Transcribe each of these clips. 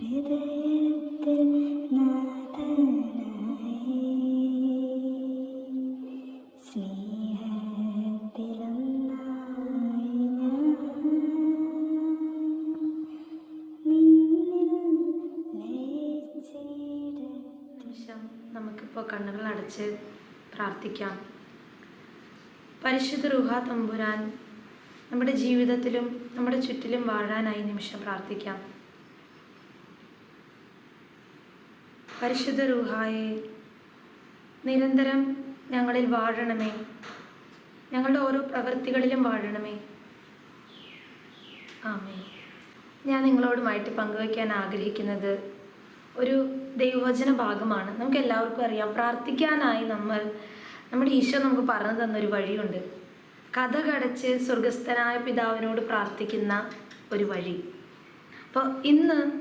ഹൃദയത്തിൽ നാഥനായി സ്നേഹത്തിലൊന്നായി നിമിഷം നമുക്കിപ്പോൾ കണ്ണുകൾ അടച്ച് പ്രാർത്ഥിക്കാം. പരിശുദ്ധ റുഹ തമ്പുരാൻ നമ്മുടെ ജീവിതത്തിലും നമ്മുടെ ചുറ്റിലും വാഴാനായി നിമിഷം പ്രാർത്ഥിക്കാം. പരിശുദ്ധ റുഹായെ നിരന്തരം ഞങ്ങളിൽ വാഴണമേ. ഞങ്ങളുടെ ഓരോ പ്രവൃത്തികളിലും വാഴണമേ. ആമേ ഞാൻ നിങ്ങളോടുമായിട്ട് പങ്കുവയ്ക്കാൻ ആഗ്രഹിക്കുന്നത് ഒരു ദൈവവചന ഭാഗമാണ്. നമുക്ക് എല്ലാവർക്കും അറിയാം പ്രാർത്ഥിക്കാനായി നമ്മൾ നമ്മുടെ ഈശോ നമുക്ക് പറഞ്ഞു തന്നൊരു വഴിയുണ്ട്. കഥ കടച്ച് സ്വർഗസ്ഥനായ പിതാവിനോട് പ്രാർത്ഥിക്കുന്ന ഒരു വഴി. അപ്പോൾ ഇന്ന്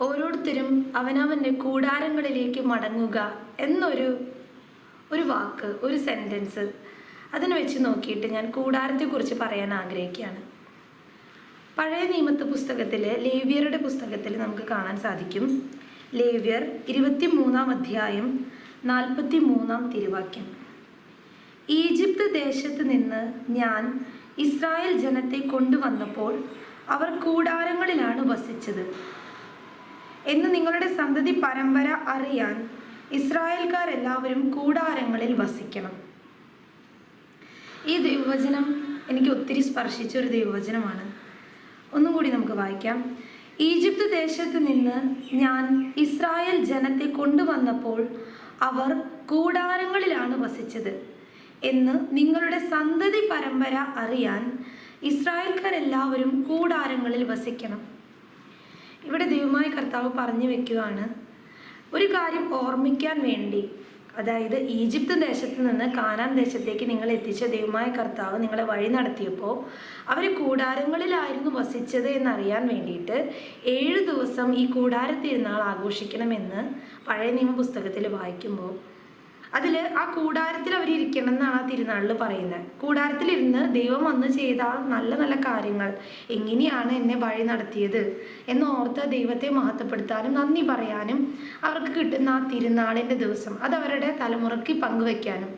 ഓരോരുത്തരും അവനവന്റെ കൂടാരങ്ങളിലേക്ക് മടങ്ങുക എന്നൊരു ഒരു വാക്ക് ഒരു സെന്റൻസ് അതിനെ വെച്ച് നോക്കിയിട്ട് ഞാൻ കൂടാരത്തെക്കുറിച്ച് പറയാൻ ആഗ്രഹിക്കുകയാണ്. പഴയ നിയമത്ത് പുസ്തകത്തിൽ ലേവ്യരുടെ പുസ്തകത്തിൽ നമുക്ക് കാണാൻ സാധിക്കും. ലേവ്യർ ഇരുപത്തി മൂന്നാം അധ്യായം നാൽപ്പത്തി മൂന്നാം തിരുവാക്യം. ഈജിപ്ത് ദേശത്ത് നിന്ന് ഞാൻ ഇസ്രായേൽ ജനത്തെ കൊണ്ടുവന്നപ്പോൾ അവർ കൂടാരങ്ങളിലാണ് വസിച്ചത്. എന്ന് നിങ്ങളുടെ സന്തതി പരമ്പര അറിയാൻ ഇസ്രായേൽക്കാർ എല്ലാവരും കൂടാരങ്ങളിൽ വസിക്കണം. ഈ ദൈവവചനം എനിക്ക് ഒത്തിരി സ്പർശിച്ച ഒരു ദൈവവചനമാണ്. ഒന്നും കൂടി നമുക്ക് വായിക്കാം. ഈജിപ്ത് ദേശത്ത് നിന്ന് ഞാൻ ഇസ്രായേൽ ജനത്തെ കൊണ്ടുവന്നപ്പോൾ അവർ കൂടാരങ്ങളിലാണ് വസിച്ചത്. എന്ന് നിങ്ങളുടെ സന്തതി പരമ്പര അറിയാൻ ഇസ്രായേൽക്കാരെല്ലാവരും കൂടാരങ്ങളിൽ വസിക്കണം. ഇവിടെ ദൈവമായ കർത്താവ് പറഞ്ഞു വെക്കുകയാണ് ഒരു കാര്യം ഓർമ്മിക്കാൻ വേണ്ടി അതായത് ഈജിപ്ത് ദേശത്ത് നിന്ന് കാനാൻ ദേശത്തേക്ക് നിങ്ങൾ എത്തിച്ച ദൈവമായ കർത്താവ് നിങ്ങളെ വഴി നടത്തിയപ്പോൾ അവർ കൂടാരങ്ങളിലായിരുന്നു വസിച്ചത് എന്നറിയാൻ വേണ്ടിയിട്ട് ഏഴ് ദിവസം ഈ കൂടാരത്തിരുന്നാൾ ആഘോഷിക്കണമെന്ന് പഴയ നിയമ പുസ്തകത്തിൽ വായിക്കുമ്പോൾ അതിൽ ആ കൂടാരത്തിൽ അവർ ഇരിക്കണം എന്നാണ് ആ തിരുനാളിൽ പറയുന്നത് കൂടാരത്തിലിരുന്ന് ദൈവം വന്ന് ചെയ്ത നല്ല നല്ല കാര്യങ്ങൾ എങ്ങനെയാണ് എന്നെ വഴി നടത്തിയത് എന്നോർത്ത് ദൈവത്തെ മഹത്വപ്പെടുത്താനും നന്ദി പറയാനും അവർക്ക് കിട്ടുന്ന ആ തിരുനാളിന്റെ ദിവസം അത് അവരുടെ തലമുറയ്ക്ക് പങ്കുവെക്കാനും.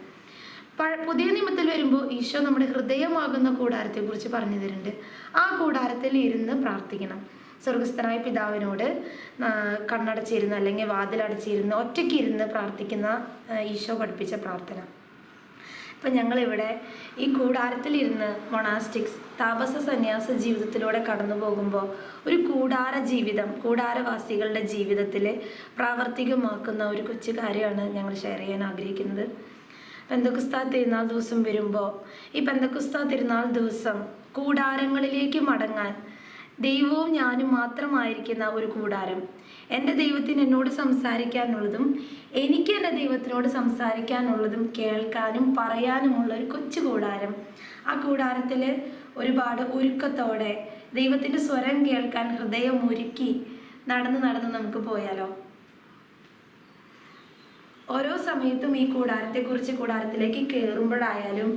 പുതിയ നിയമത്തിൽ വരുമ്പോൾ ഈശോ നമ്മുടെ ഹൃദയമാകുന്ന കൂടാരത്തെക്കുറിച്ച് പറഞ്ഞു തരുന്നുണ്ട്. ആ കൂടാരത്തിൽ ഇരുന്ന് പ്രാർത്ഥിക്കണം. സ്വർഗസ്ഥനായ പിതാവിനോട് കണ്ണടച്ചിരുന്ന് അല്ലെങ്കിൽ വാതിലടച്ചിരുന്ന് ഒറ്റയ്ക്ക് ഇരുന്ന് പ്രാർത്ഥിക്കുന്ന ഈശോ പഠിപ്പിച്ച പ്രാർത്ഥന. ഇപ്പം ഞങ്ങളിവിടെ ഈ കൂടാരത്തിലിരുന്ന് മൊണാസ്റ്റിക്സ് താപസ സന്യാസ ജീവിതത്തിലൂടെ കടന്നു പോകുമ്പോൾ ഒരു കൂടാര ജീവിതം കൂടാരവാസികളുടെ ജീവിതത്തിൽ പ്രാവർത്തികമാക്കുന്ന ഒരു കൊച്ചു കാര്യമാണ് ഞങ്ങൾ ഷെയർ ചെയ്യാൻ ആഗ്രഹിക്കുന്നത്. പെന്തക്കുസ്താ തിരുനാൾ ദിവസം വരുമ്പോൾ ഈ പെന്തക്കുസ്താ തിരുനാൾ ദിവസം കൂടാരങ്ങളിലേക്ക് മടങ്ങാൻ ദൈവവും ഞാനും മാത്രമായിരിക്കുന്ന ഒരു കൂടാരം. എന്റെ ദൈവത്തിന് എന്നോട് സംസാരിക്കാനുള്ളതും എനിക്ക് എന്റെ ദൈവത്തിനോട് സംസാരിക്കാനുള്ളതും കേൾക്കാനും പറയാനുമുള്ള ഒരു കൊച്ചു കൂടാരം. ആ കൂടാരത്തിൽ ഒരുപാട് ഒരുക്കത്തോടെ ദൈവത്തിന്റെ സ്വരം കേൾക്കാൻ ഹൃദയം ഒരുക്കി നടന്ന് നടന്ന് നമുക്ക് പോയാലോ? ഓരോ സമയത്തും ഈ കൂടാരത്തെക്കുറിച്ച് കൂടാരത്തിലേക്ക് കയറുമ്പോഴായാലും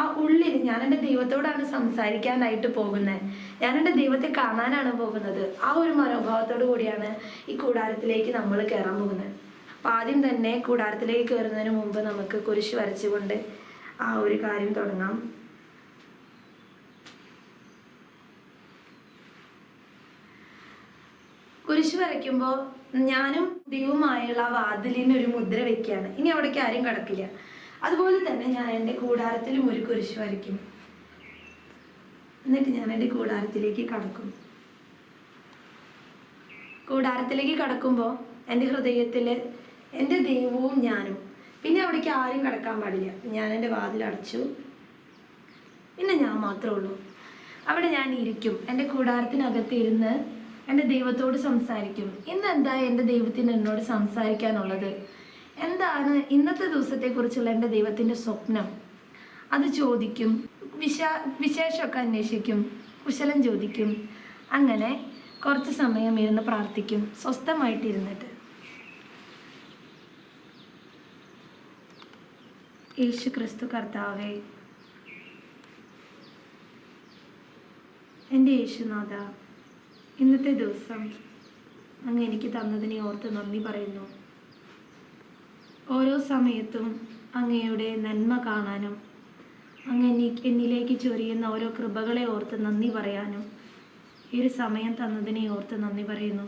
ആ ഉള്ളിൽ ഞാൻ എന്റെ ദൈവത്തോടാണ് സംസാരിക്കാനായിട്ട് പോകുന്നത്. ഞാൻ എന്റെ ദൈവത്തെ കാണാനാണ് പോകുന്നത്. ആ ഒരു മനോഭാവത്തോടു കൂടിയാണ് ഈ കൂടാരത്തിലേക്ക് നമ്മൾ കയറാൻ പോകുന്നത്. അപ്പം ആദ്യം തന്നെ കൂടാരത്തിലേക്ക് കയറുന്നതിന് മുമ്പ് നമുക്ക് കുരിശ് വരച്ചുകൊണ്ട് ആ ഒരു കാര്യം തുടങ്ങാം കുരിശ് വരയ്ക്കുമ്പോൾ ഞാനും ദിവുമായുള്ള ആ വാതിലിന് ഒരു മുദ്ര വെക്കുകയാണ്. ഇനി അവിടേക്ക് ആരും കടക്കില്ല. അതുപോലെ തന്നെ ഞാൻ എന്റെ കൂടാരത്തിലും ഒരു കുരിശ് വരയ്ക്കും. എന്നിട്ട് ഞാൻ എന്റെ കൂടാരത്തിലേക്ക് കടക്കും. കൂടാരത്തിലേക്ക് കടക്കുമ്പോൾ എന്റെ ഹൃദയത്തിൽ എന്റെ ദൈവവും ഞാനും. പിന്നെ അവിടേക്ക് ആരും കടക്കാൻ പാടില്ല. ഞാൻ എന്റെ വാതിൽ അടച്ചു. പിന്നെ ഞാൻ മാത്രമേ ഉള്ളൂ. അവിടെ ഞാൻ ഇരിക്കും. എന്റെ കൂടാരത്തിനകത്ത് ഇരുന്ന് എന്റെ ദൈവത്തോട് സംസാരിക്കും ഇന്ന് എന്താ എന്റെ ദൈവത്തിന് എന്നോട് സംസാരിക്കാനുള്ളത്? എന്താണ് ഇന്നത്തെ ദിവസത്തെക്കുറിച്ചുള്ള എന്റെ ദൈവത്തിന്റെ സ്വപ്നം? അത് ചോദിക്കും വിശ വിശേഷമൊക്കെ അന്വേഷിക്കും കുശലം ചോദിക്കും. അങ്ങനെ കുറച്ച് സമയം ഇരുന്ന് പ്രാർത്ഥിക്കും സ്വസ്ഥമായിട്ടിരുന്നിട്ട്. യേശു ക്രിസ്തു കർത്താവേ എന്റെ യേശുനാഥ ഇന്നത്തെ ദിവസം അങ്ങ് എനിക്ക് തന്നതിനെ ഓർത്ത് നന്ദി പറയുന്നു. ഓരോ സമയത്തും അങ്ങയുടെ നന്മ കാണാനും അങ്ങ് എന്നി എന്നിലേക്ക് ചൊരിയുന്ന ഓരോ കൃപകളെ ഓർത്ത് നന്ദി പറയാനും ഈ ഒരു സമയം തന്നതിനെ ഓർത്ത് നന്ദി പറയുന്നു.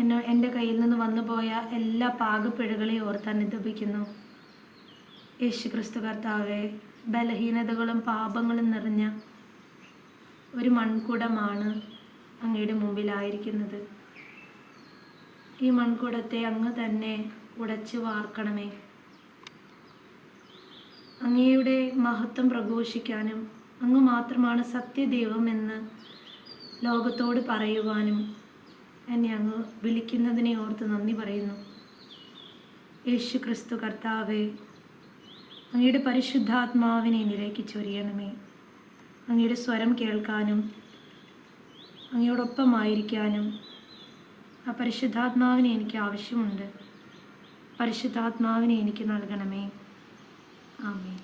എന്നെ എന്റെ കയ്യിൽ നിന്ന് വന്നുപോയ എല്ലാ പാകപ്പിഴകളെയും ഓർത്ത് അനുദപിക്കുന്നു. യേശു ക്രിസ്തു കർത്താവെ ബലഹീനതകളും പാപങ്ങളും നിറഞ്ഞ ഒരു മൺകുടമാണ് അങ്ങയുടെ മുമ്പിലായിരിക്കുന്നത്. ഈ മൺകുടത്തെ അങ്ങ് തന്നെ ഉടച്ചു വാർക്കണമേ. അങ്ങയുടെ മഹത്വം പ്രഘോഷിക്കാനും അങ്ങ് മാത്രമാണ് സത്യദൈവം എന്ന് ലോകത്തോട് പറയുവാനും എന്നെ അങ്ങ് വിളിക്കുന്നതിനെ ഓർത്ത് നന്ദി പറയുന്നു. യേശു ക്രിസ്തു കർത്താവെ അങ്ങയുടെ പരിശുദ്ധാത്മാവിനെ എന്നിലേക്ക് ചൊരിയണമേ അങ്ങയുടെ സ്വരം കേൾക്കാനും അങ്ങയോടൊപ്പമായിരിക്കാനും ആ പരിശുദ്ധാത്മാവിനെ എനിക്ക് ആവശ്യമുണ്ട്. പരിശുദ്ധാത്മാവിനെ എനിക്ക് നൽകണമേ. ആമേ